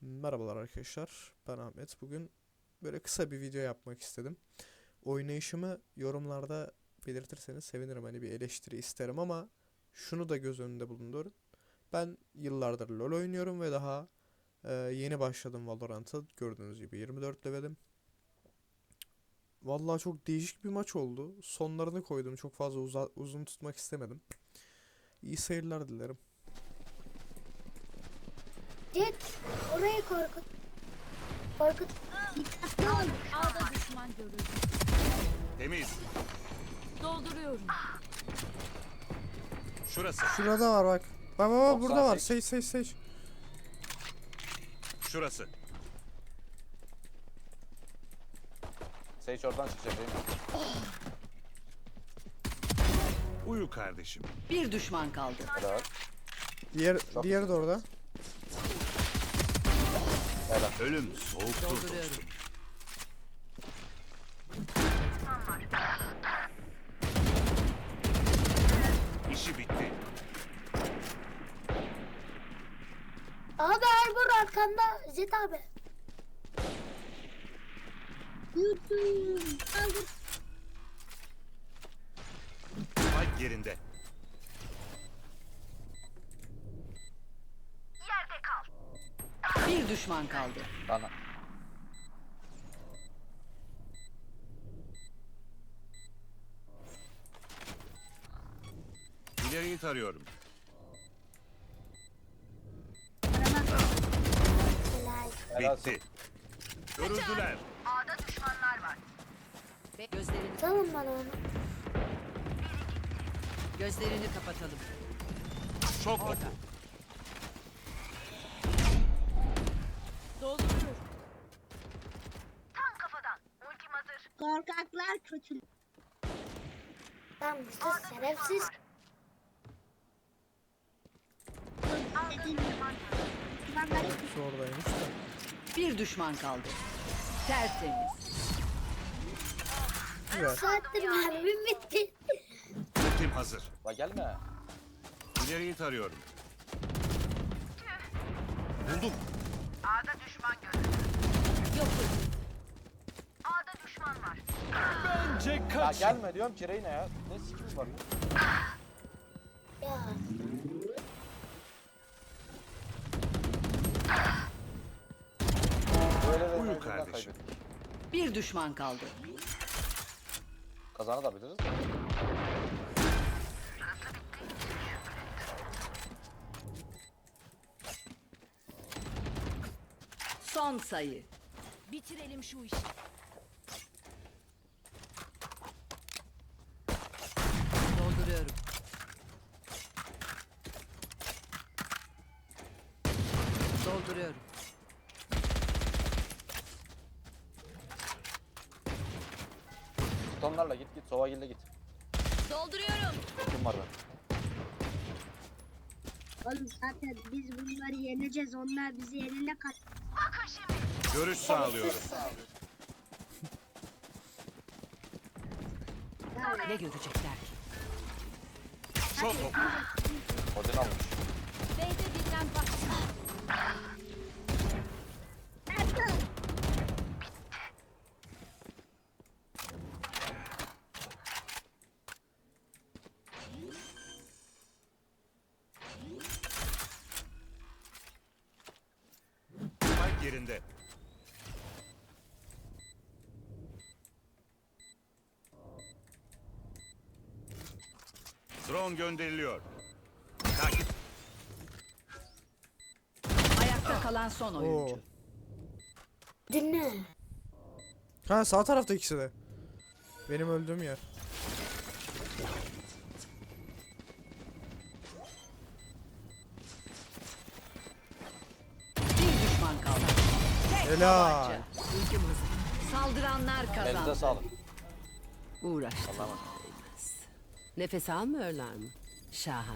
Merhabalar arkadaşlar. Ben Ahmet. Bugün böyle kısa bir video yapmak istedim. Oynayışımı yorumlarda belirtirseniz sevinirim. Hani bir eleştiri isterim ama şunu da göz önünde bulundurun. Ben yıllardır LoL oynuyorum ve daha e, yeni başladım Valorant'a. Gördüğünüz gibi 24 levelim. Vallahi çok değişik bir maç oldu. Sonlarını koydum. Çok fazla uzun tutmak istemedim. İyi seyirler dilerim. Jet orayı korkut. Korkut. Dikkatli ol. Ağda düşman görüldü. Temiz. Dolduruyorum. Şurası. Şurada var bak. Bak bak bak burada var. 98. Sage sage sage. Şurası. Sage oradan çıkacak değil mi? Uyu kardeşim. Bir düşman kaldı. Helal. Diğer diğeri de orada. Ölüm soğuktur. İşi bitti. Abi Arbor arkanda Jet abi. Yutun. Aldım. Spike yerinde. Bir düşman kaldı. Bana. İleriyi tarıyorum. Bitti. Görüldüler. Gözlerini Tamam bana onu. gözlerini kapatalım. Çok oku. Dolduruyorum. Korkaklar kötü. Tamam işte şerefsiz. Şu oradaymış da. Bir düşman kaldı. Tertemiz. Güzel. Saattir mermim bitti. Ultim hazır. La gelme. İleriyi tarıyorum. Buldum. Bence Ya kaç. gelme diyorum ki Reyna ya. Ne sikim var? Ya Böyle Uyu kardeşim. kaybettik. Bir düşman kaldı. Kazanabiliriz de. Son sayı. Bitirelim şu işi. Dolduruyorum. Dolduruyorum. Tonlarla git git. Sovagil'le git. Dolduruyorum. Kim var ben? Oğlum zaten biz bunları yeneceğiz. Onlar bizi yenene kadar. Görüş sağlıyorum. Ne görecekler ki? Çok oku. Odin almış. B'de birden baksın. Spike yerinde. Drone gönderiliyor. Takip. Ayakta kalan son oyuncu. Oo. dinle. Ha sağ tarafta ikisi de. Benim öldüğüm yer. Helal. Ultim hazır. Saldıranlar Elinize kazandı. sağlık. Uğraştım. Allah'a emanet. Nefes almıyorlar mı? Şahane.